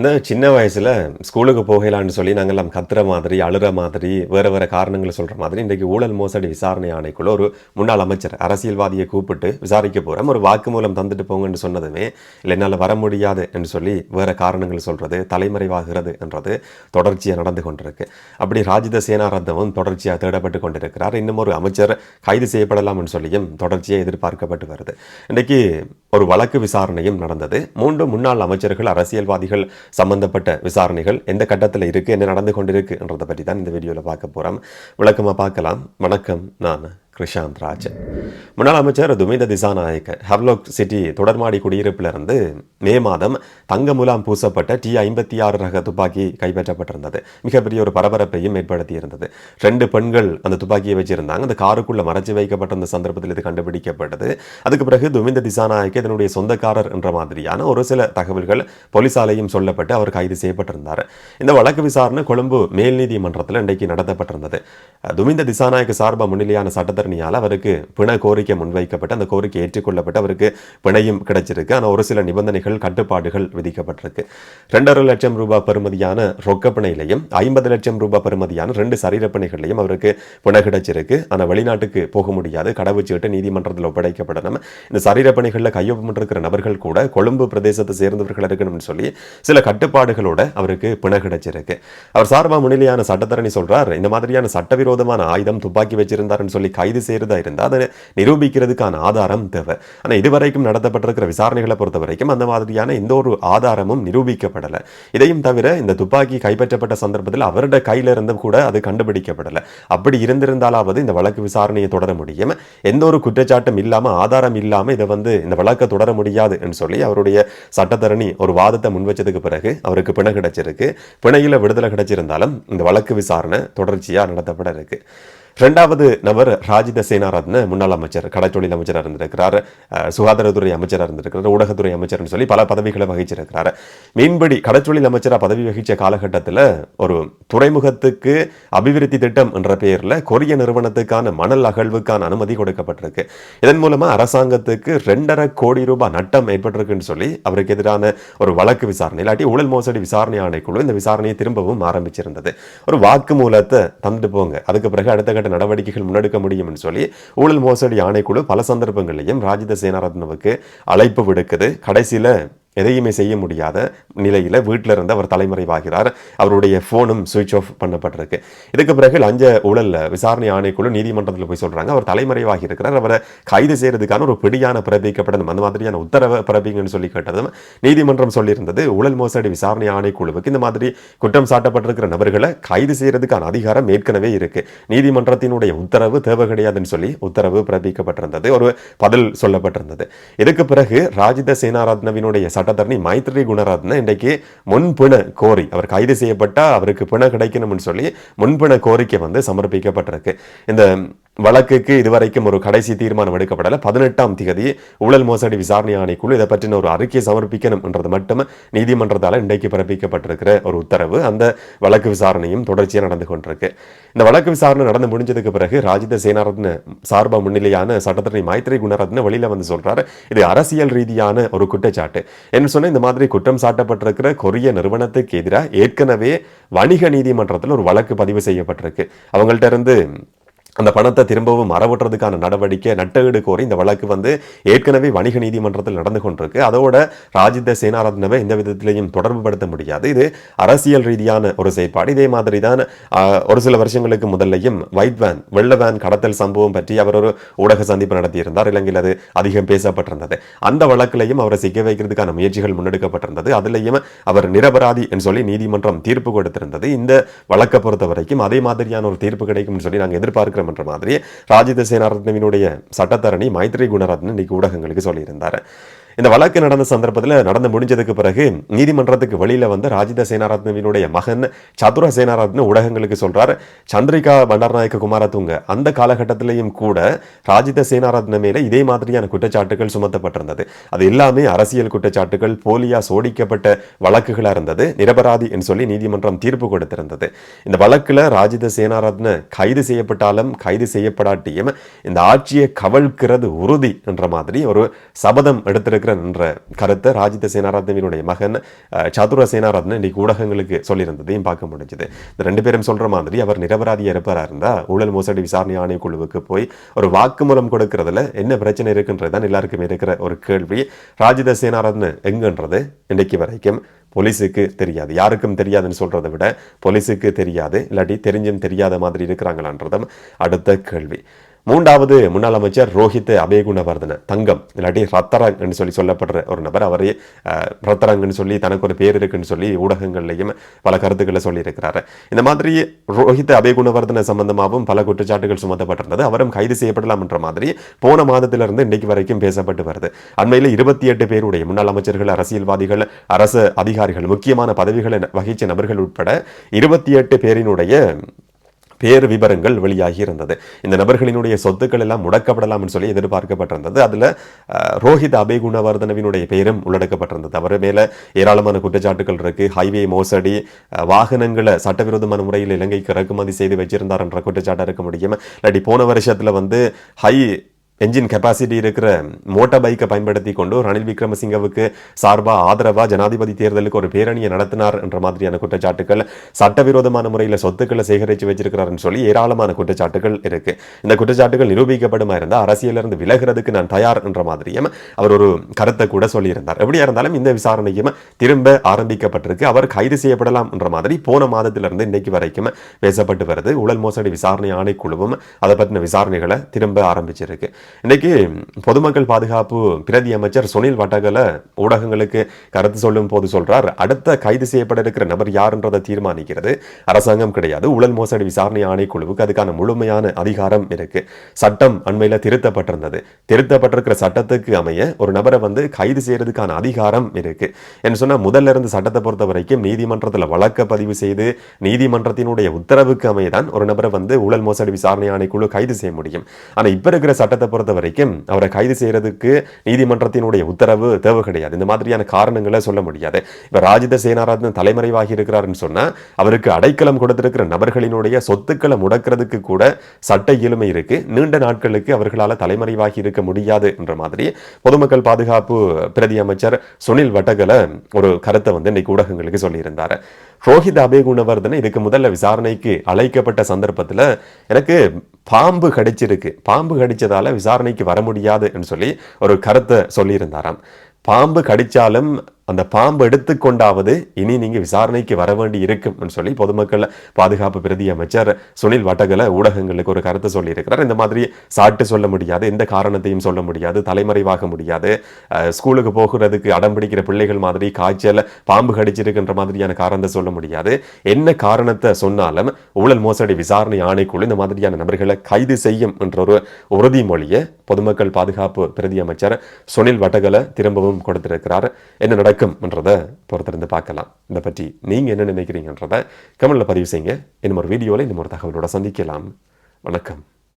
இந்த சின்ன வயசில் ஸ்கூலுக்கு போகலான்னு சொல்லி நாங்கள்லாம் கத்துற மாதிரி அழுற மாதிரி வேறு வேறு காரணங்களை சொல்கிற மாதிரி இன்றைக்கு ஊழல் மோசடி விசாரணை ஆணைக்குள்ள ஒரு முன்னாள் அமைச்சர் அரசியல்வாதியை கூப்பிட்டு விசாரிக்க போகிறோம் ஒரு வாக்குமூலம் தந்துட்டு போங்கன்னு சொன்னதுமே இல்லை என்னால் வர முடியாது என்று சொல்லி வேறு காரணங்கள் சொல்கிறது தலைமறைவாகிறது என்றது தொடர்ச்சியாக நடந்து கொண்டிருக்கு. அப்படி ராஜித சேனாரத்தமும் தொடர்ச்சியாக தேடப்பட்டு கொண்டிருக்கிறார். இன்னும் ஒரு அமைச்சர் கைது செய்யப்படலாம் சொல்லியும் தொடர்ச்சியாக எதிர்பார்க்கப்பட்டு வருது. இன்றைக்கு ஒரு வழக்கு விசாரணையும் நடந்தது. மூன்று முன்னாள் அமைச்சர்கள் அரசியல்வாதிகள் சம்பந்தப்பட்ட விசாரணைகள் எந்த கட்டத்தில் இருக்கு என்ன நடந்து கொண்டிருக்குன்றதை பற்றி தான் இந்த வீடியோவில் பார்க்க போகிறோம் விளக்கமாக பார்க்கலாம். வணக்கம் நான். கிருஷாந்த் ராஜன் முன்னாள் அமைச்சர் துமிந்த திசாநாயக்க. ஹவ்லோக் சிட்டி தொடர்மாடி குடியிருப்பிலிருந்து மே மாதம் தங்க முலாம் பூசப்பட்ட டி ஐம்பத்தி ஆறு ரக துப்பாக்கி கைப்பற்றப்பட்டிருந்தது. மிகப்பெரிய ஒரு பரபரப்பையும் ஏற்படுத்தியிருந்தது. ரெண்டு பெண்கள் அந்த துப்பாக்கியை வச்சிருந்தாங்க. அந்த காருக்குள்ள மறைச்சு வைக்கப்பட்ட அந்த சந்தர்ப்பத்தில் இது கண்டுபிடிக்கப்பட்டது. அதுக்கு பிறகு துமிந்த திசாநாயக்க இதனுடைய சொந்தக்காரர் என்ற மாதிரியான ஒரு சில தகவல்கள் போலீசாலையும் சொல்லப்பட்டு அவர் கைது செய்யப்பட்டிருந்தார். இந்த வழக்கு விசாரணை கொழும்பு மேல் நீதிமன்றத்தில் இன்றைக்கு நடத்தப்பட்டிருந்தது. துமிந்த திசாநாயக்க சார்பாக முன்னிலையான சட்டத்தரணியால் அவருக்கு பிண கோரிக்கை முன்வைக்கப்பட்டு அந்த கோரிக்கை ஏற்றுக்கொள்ளப்பட்டு அவருக்கு பிணையும் கிடைச்சிருக்கு. ஆனால் ஒரு சில நிபந்தனைகள் கட்டுப்பாடுகள் விதிக்கப்பட்டிருக்கு. ரெண்டரை லட்சம் ரூபாய் பெறுமதியான ரொக்க பிணையிலையும் ஐம்பது லட்சம் ரூபாய் பெறுமதியான ரெண்டு சரீரப்பணிகளையும் அவருக்கு பிணை கிடைச்சிருக்கு. ஆனால் வெளிநாட்டுக்கு போக முடியாது. கடவுச்சீட்டு நீதிமன்றத்தில் ஒப்படைக்கப்படணும். இந்த சரீரப்பணிகளில் கையொப்பமிட்டிருக்கிற நபர்கள் கூட கொழும்பு பிரதேசத்தை சேர்ந்தவர்கள் இருக்கணும்னு சொல்லி சில கட்டுப்பாடுகளோட அவருக்கு பிணை கிடைச்சிருக்கு. அவர் சார்பாக முன்னிலையான சட்டத்தரணி சொல்றார் இந்த மாதிரியான சட்டவிரோதமான ஆயுதம் துப்பாக்கி வச்சிருந்தாருன்னு சொல்லி கைது செய்யறதா இருந்தால் அதை நிரூபிக்கிறதுக்கான ஆதாரம் தேவை. ஆனால் இதுவரைக்கும் நடத்தப்பட்டிருக்கிற விசாரணைகளை பொறுத்த வரைக்கும் அந்த மாதிரியான எந்த ஒரு ஆதாரமும் நிரூபிக்கப்படலை. இதையும் தவிர இந்த துப்பாக்கி கைப்பற்றப்பட்ட சந்தர்ப்பத்தில் அவருடைய கையில் இருந்தும் கூட அது கண்டுபிடிக்கப்படலை. அப்படி இருந்திருந்தாலாவது இந்த வழக்கு விசாரணையை தொடர முடியும். எந்த ஒரு குற்றச்சாட்டும் இல்லாமல் ஆதாரம் இல்லாமல் இதை வந்து இந்த வழக்கை தொடர முடியாது என்று சொல்லி அவருடைய சட்டத்தரணி ஒரு வாதத்தை முன்வச்சதுக்கு பிறகு அவருக்கு பிணை கிடைச்சிருக்கு. பிணையில் விடுதலை கிடைச்சிருந்தாலும் இந்த வழக்கு விசாரணை தொடர்ச்சியா நடத்தப்பட இருக்கு. ரெண்டாவது நபர் ராஜித சேனாரத்ன முன்னாள் அமைச்சர் கடைத்தொழில் அமைச்சராக இருந்திருக்கிறார். சுகாதாரத்துறை அமைச்சராக இருந்திருக்கிறார் ஊடகத்துறை அமைச்சர்னு சொல்லி பல பதவிகளை வகிச்சிருக்கிறார். மீன்பிடி கடற்றொழில் அமைச்சராக பதவி வகித்த காலகட்டத்தில் ஒரு துறைமுகத்துக்கு அபிவிருத்தி திட்டம் என்ற பெயரில் கொரிய நிறுவனத்துக்கான மணல் அகழ்வுக்கான அனுமதி கொடுக்கப்பட்டிருக்கு. இதன் மூலமா அரசாங்கத்துக்கு ரெண்டரை கோடி ரூபாய் நட்டம் ஏற்பட்டிருக்குன்னு சொல்லி அவருக்கு எதிரான ஒரு வழக்கு விசாரணை இல்லாட்டி ஊழல் மோசடி விசாரணை ஆணைக்குழு இந்த விசாரணையை திரும்பவும் ஆரம்பிச்சிருந்தது. ஒரு வாக்குமூலத்தை தந்துட்டு போங்க அதுக்கு பிறகு அடுத்த கட்ட நடவடிக்கைகள் முன்னெடுக்க முடியும்னு சொல்லி ஊழல் மோசடி ஆணைக்குழு பல சந்தர்ப்பங்களையும் ராஜித சேனாரத்னவுக்கு அழைப்பு விடுக்குது. கடைசியில் எதையுமே செய்ய முடியாத நிலையில் வீட்டில் இருந்து அவர் தலைமறைவாகிறார். அவருடைய ஃபோனும் சுவிட்ச் ஆஃப் பண்ணப்பட்டிருக்கு. இதுக்கு பிறகு லஞ்ச ஊழல் விசாரணை ஆணைக்குழு நீதிமன்றத்தில் போய் சொல்றாங்க. அவர் தலைமறைவாகி இருக்கிறார். அவரை கைது செய்யறதுக்கான ஒரு பிடியான பிறப்பிக்கப்படணும் அந்த மாதிரியான உத்தரவை பிறப்பிங்கன்னு சொல்லி கேட்டதும் நீதிமன்றம் சொல்லியிருந்தது ஊழல் மோசடி விசாரணை ஆணைக்குழுவுக்கு இந்த மாதிரி குற்றம் சாட்டப்பட்டிருக்கிற நபர்களை கைது செய்யறதுக்கான அதிகாரம் ஏற்கனவே இருக்கு. நீதிமன்றத்தினுடைய உத்தரவு தேவை கிடையாதுன்னு சொல்லி உத்தரவு பிறப்பிக்கப்பட்டிருந்தது. ஒரு பதில் சொல்லப்பட்டிருந்தது. இதுக்கு பிறகு ராஜித சேனாரத்னவினுடைய சட்டத்தரணி மைத்ரி குணராத்ன இன்றைக்கு முன்பிண கோரி அவர் கைது செய்யப்பட்டால் அவருக்கு பிணை கிடைக்கணும்னு சொல்லி முன்பிண கோரிக்கை வந்து சமர்ப்பிக்கப்பட்டிருக்கு. இந்த வழக்குக்கு இதுவரைக்கும் ஒரு கடைசி தீர்மானம் எடுக்கப்படல. பதினெட்டாம் திகதி ஊழல் மோசடி விசாரணை ஆணைக்குழு இதை பற்றின ஒரு அறிக்கை சமர்ப்பிக்கணும் என்றது மட்டும் நீதிமன்றத்தால் இன்றைக்கு பிறப்பிக்கப்பட்டிருக்கிற ஒரு உத்தரவு. அந்த வழக்கு விசாரணையும் தொடர்ச்சியாக நடந்து கொண்டிருக்கு. இந்த வழக்கு விசாரணை நடந்து முடிஞ்சதுக்கு பிறகு ராஜித சேனாரத்ன சார்பா முன்னிலையான சட்டத்தரணி மைத்ரி குணரத்ன வெளியில வந்து சொல்றாரு. இது அரசியல் ரீதியான ஒரு குற்றச்சாட்டு. என்று சொன்னால் இந்த மாதிரி குற்றம் சாட்டப்பட்டிருக்கிற கொரிய நிறுவனத்துக்கு எதிராக ஏற்கனவே வணிக நீதிமன்றத்தில் ஒரு வழக்கு பதிவு செய்யப்பட்டிருக்கு. அவங்கள்ட்ட இருந்து அந்த பணத்தை திரும்பவும் மறவிட்டுறதுக்கான நடவடிக்கை நட்டஈடு கோரி இந்த வழக்கு வந்து ஏற்கனவே வணிக நீதிமன்றத்தில் நடந்து கொண்டிருக்கு. அதோட ராஜித சேனாரத்னவை எந்த விதத்திலையும் தொடர்பு படுத்த முடியாது. இது அரசியல் ரீதியான ஒரு செயற்பாடு. இதே மாதிரி தான் ஒரு சில வருஷங்களுக்கு முதல்லையும் ஒயிட் வேன் வெள்ள வேன் கடத்தல் சம்பவம் பற்றி அவர் ஒரு ஊடக சந்திப்பு நடத்தியிருந்தார். இலங்கையில் அது அதிகம் பேசப்பட்டிருந்தது. அந்த வழக்கிலையும் அவரை சிக்க வைக்கிறதுக்கான முயற்சிகள் முன்னெடுக்கப்பட்டிருந்தது. அதுலேயும் அவர் நிரபராதி என்று சொல்லி நீதிமன்றம் தீர்ப்பு கொடுத்திருந்தது. இந்த வழக்கை பொறுத்த வரைக்கும் அதே மாதிரியான ஒரு தீர்ப்பு கிடைக்கும்னு சொல்லி நாங்கள் எதிர்பார்க்கிறோம். என்ற மாதிரி ராஜித சேனாரத்னவினுடைய சட்டத்தரணி மைத்ரி குணரத்னன் இன்னைக்கு ஊடகங்களுக்கு சொல்லியிருந்தார். இந்த வழக்கு நடந்த சந்தர்ப்பத்தில் நடந்து முடிஞ்சதுக்கு பிறகு நீதிமன்றத்துக்கு வெளியில் வந்து ராஜித சேனாரத்னவினுடைய மகன் சதுர சேனாரத்ன ஊடகங்களுக்கு சொல்றார். சந்திரிகா பண்டாரநாயக்க குமாரத்துங்க அந்த காலகட்டத்திலையும் கூட ராஜித சேனாரத்ன மேல இதே மாதிரியான குற்றச்சாட்டுகள் சுமத்தப்பட்டிருந்தது. அது எல்லாமே அரசியல் குற்றச்சாட்டுகள் போலியா சோடிக்கப்பட்ட வழக்குகளாக இருந்தது நிரபராதி என்று சொல்லி நீதிமன்றம் தீர்ப்பு கொடுத்திருந்தது. இந்த வழக்குல ராஜித சேனாரத்ன கைது செய்யப்பட்டாலும் கைது செய்யப்படாட்டியும் இந்த ஆட்சியை கவிழ்க்கிறது உறுதி என்ற மாதிரி ஒரு சபதம் எடுத்திருக்கிற என்ற கருத்தை ராஜித சேனாரத்னவினுடைய மகன் சதுர சேனாரத்ன இன்னைக்கு ஊடகங்களுக்கு சொல்லியிருந்ததையும் பார்க்க முடிஞ்சது. இந்த ரெண்டு பேரும் சொல்ற மாதிரி அவர் நிரபராதியாக இருப்பாரா இருந்தா ஊழல் மோசடி விசாரணை ஆணைக்குழுவுக்கு போய் ஒரு வாக்குமூலம் கொடுக்கறதுல என்ன பிரச்சனை இருக்குன்றது தான் எல்லாருக்குமே இருக்கிற ஒரு கேள்வி. ராஜித சேனாரத்ன எங்கன்றது இன்னைக்கு வரைக்கும் போலீஸுக்கு தெரியாது. யாருக்கும் தெரியாதுன்னு சொல்றதை விட போலீஸுக்கு தெரியாது. இல்லாட்டி தெரிஞ்சும் தெரியாத மாதிரி இருக்கிறாங்களான்றதும் அடுத்த கேள்வி. மூன்றாவது முன்னாள் அமைச்சர் ரோஹித் அபேகுணவர்தன தங்கம் இல்லாட்டி ரத்தரங் என்று சொல்லி சொல்லப்படுற ஒரு நபர். அவரே ரத்தரங்னு சொல்லி தனக்கு ஒரு பேர் இருக்குன்னு சொல்லி ஊடகங்கள்லையும் பல கருத்துக்களை சொல்லியிருக்கிறாரு. இந்த மாதிரி ரோஹித் அபேகுணவர்தன சம்பந்தமாகவும் பல குற்றச்சாட்டுகள் சுமத்தப்பட்டிருந்தது. அவரும் கைது செய்யப்படலாம் என்ற மாதிரி போன மாதத்திலிருந்து இன்னைக்கு வரைக்கும் பேசப்பட்டு வருது. அண்மையில் இருபத்தி எட்டு பேருடைய முன்னாள் அமைச்சர்கள் அரசியல்வாதிகள் அரசு அதிகாரிகள் முக்கியமான பதவிகளை வகிச்ச நபர்கள் உட்பட இருபத்தி எட்டு பேரினுடைய பேர் விவரங்கள் வெளியாகி இருந்தது இந்த நபர்களினுடைய சொத்துக்கள் எல்லாம் முடக்கப்படலாம்னு சொல்லி எதிர்பார்க்கப்பட்டிருந்தது. அதில் ரோஹித் ரோஹித் அபேகுணவர்தனவினுடைய பெயரும் உள்ளடக்கப்பட்டிருந்தது. அவர் மேலே ஏராளமான குற்றச்சாட்டுகள் இருக்கு. ஹைவே மோசடி வாகனங்களை சட்டவிரோதமான முறையில் இலங்கைக்கு இறக்குமதி செய்து வச்சிருந்தார் என்ற குற்றச்சாட்டு இருக்க முடியும். இல்லாட்டி போன வருஷத்தில் வந்து ஹை என்ஜின் கெப்பாசிட்டி இருக்கிற மோட்டார் பைக்கை பயன்படுத்தி கொண்டு ரணில் விக்ரமசிங்கவுக்கு சார்பாக ஆதரவாக ஜனாதிபதி தேர்தலுக்கு ஒரு பேரணியை நடத்தினார் என்ற மாதிரியான குற்றச்சாட்டுகள் சட்டவிரோதமான முறையில் சொத்துக்களை சேகரித்து வச்சிருக்கிறாருன்னு சொல்லி ஏராளமான குற்றச்சாட்டுகள் இருக்கு. இந்த குற்றச்சாட்டுகள் நிரூபிக்கப்படுமா இருந்தால் அரசியலிருந்து விலகிறதுக்கு நான் தயார் என்ற மாதிரியும் அவர் ஒரு கருத்தை கூட சொல்லியிருந்தார். எப்படியா இருந்தாலும் இந்த விசாரணையும் திரும்ப ஆரம்பிக்கப்பட்டிருக்கு. அவர் கைது செய்யப்படலாம் என்ற மாதிரி போன மாதத்திலிருந்து இன்னைக்கு வரைக்கும் பேசப்பட்டு வருது. ஊழல் மோசடி விசாரணை ஆணைக்குழுவும் அதை பற்றின விசாரணைகளை திரும்ப ஆரம்பிச்சிருக்கு. இன்னைக்கு பொதுமக்கள் பாதுகாப்பு பிரதி அமைச்சர் சுனில் வட்டகல ஊடகங்களுக்கு கருத்து சொல்லும் போது சொல்றார் அடுத்த கைது செய்யப்பட இருக்கிற நபர் யாருன்றதை தீர்மானிக்கிறது. அரசாங்கம் கிடையாது. ஊழல் மோசடி விசாரணை ஆணைக்குழுவுக்கு அதுக்கான முழுமையான அதிகாரம் இருக்கு. சட்டம் அண்மையில் திருத்தப்பட்டிருந்தது. திருத்தப்பட்டிருக்கிற சட்டத்துக்கு அமைய ஒரு நபரை வந்து கைது செய்யறதுக்கான அதிகாரம் இருக்கு. என்று சொன்னா முதல்ல இருந்து சட்டத்தை பொறுத்த வரைக்கும் நீதிமன்றத்தில் வழக்க பதிவு செய்து நீதிமன்றத்தினுடைய உத்தரவுக்கு அமையதான் ஒரு நபரை வந்து ஊழல் மோசடி விசாரணை ஆணைக்குழு கைது செய்ய முடியும். ஆனால் இப்போ இருக்கிற சட்டத்தை பொறுத்த வரைக்கும் அவரை கைது செய்யறதுக்கு நீதிமன்றத்தினுடைய உத்தரவு தேவை கிடையாது. இந்த மாதிரியான காரணங்களை சொல்ல முடியாது. இப்போ ராஜித சேனாராதன் தலைமறைவாகி இருக்கிறாருன்னு சொன்னா அவருக்கு அடைக்கலம் கொடுத்திருக்கிற நபர்களினுடைய சொத்துக்களை முடக்கிறதுக்கு கூட சட்ட இயலுமை இருக்கு. நீண்ட நாட்களுக்கு அவர்களால தலைமறைவாகி இருக்க முடியாது என்ற மாதிரி பொதுமக்கள் பாதுகாப்பு பிரதி அமைச்சர் சுனில் வட்டகல ஒரு கருத்தை வந்து இன்னைக்கு ஊடகங்களுக்கு சொல்லியிருந்தார். ரோஹித் அபேகுணவர்தன இதுக்கு முதல்ல விசாரணைக்கு அழைக்கப்பட்ட சந்தர்ப்பத்தில் எனக்கு பாம்பு கடிச்சிருக்கு. பாம்பு கடிச்சதால விசாரணைக்கு வர முடியாதுன்னு சொல்லி ஒரு கருத்தை சொல்லியிருந்தாராம். பாம்பு கடிச்சாலும் அந்த பாம்பு எடுத்துக்கொண்டாவது இனி நீங்க விசாரணைக்கு வர வேண்டி இருக்கும்னு சொல்லி பொதுமக்கள் பாதுகாப்பு பிரதி அமைச்சர் சுனில் வட்டகல ஊடகங்களுக்கு ஒரு கருத்தை சொல்லியிருக்கிறார். இந்த மாதிரி சாட்டு சொல்ல முடியாது எந்த காரணத்தையும் சொல்ல முடியாது தலைமறைவாக முடியாது. ஸ்கூலுக்கு போகிறதுக்கு அடம் பிடிக்கிற பிள்ளைகள் மாதிரி காய்ச்சல் பாம்பு கடிச்சிருக்குன்ற மாதிரியான காரணத்தை சொல்ல முடியாது. என்ன காரணத்தை சொன்னாலும் ஊழல் மோசடி விசாரணை ஆணைக்குழு இந்த மாதிரியான நபர்களை கைது செய்யும் என்ற ஒரு உறுதிமொழியை பொதுமக்கள் பாதுகாப்பு பிரதி அமைச்சர் சுனில் வட்டகல திரும்பவும் கொடுத்திருக்கிறார். என்ன நடக்கும் என்றதை பொறுத்திருந்து பார்க்கலாம். இதை பற்றி நீங்க என்ன நினைக்கிறீங்கன்றதை கமெண்ட்ல பதிவு செய்யுங்க. இன்னும் ஒரு வீடியோவில் இன்னும் ஒரு தகவலோட சந்திக்கலாம். வணக்கம்.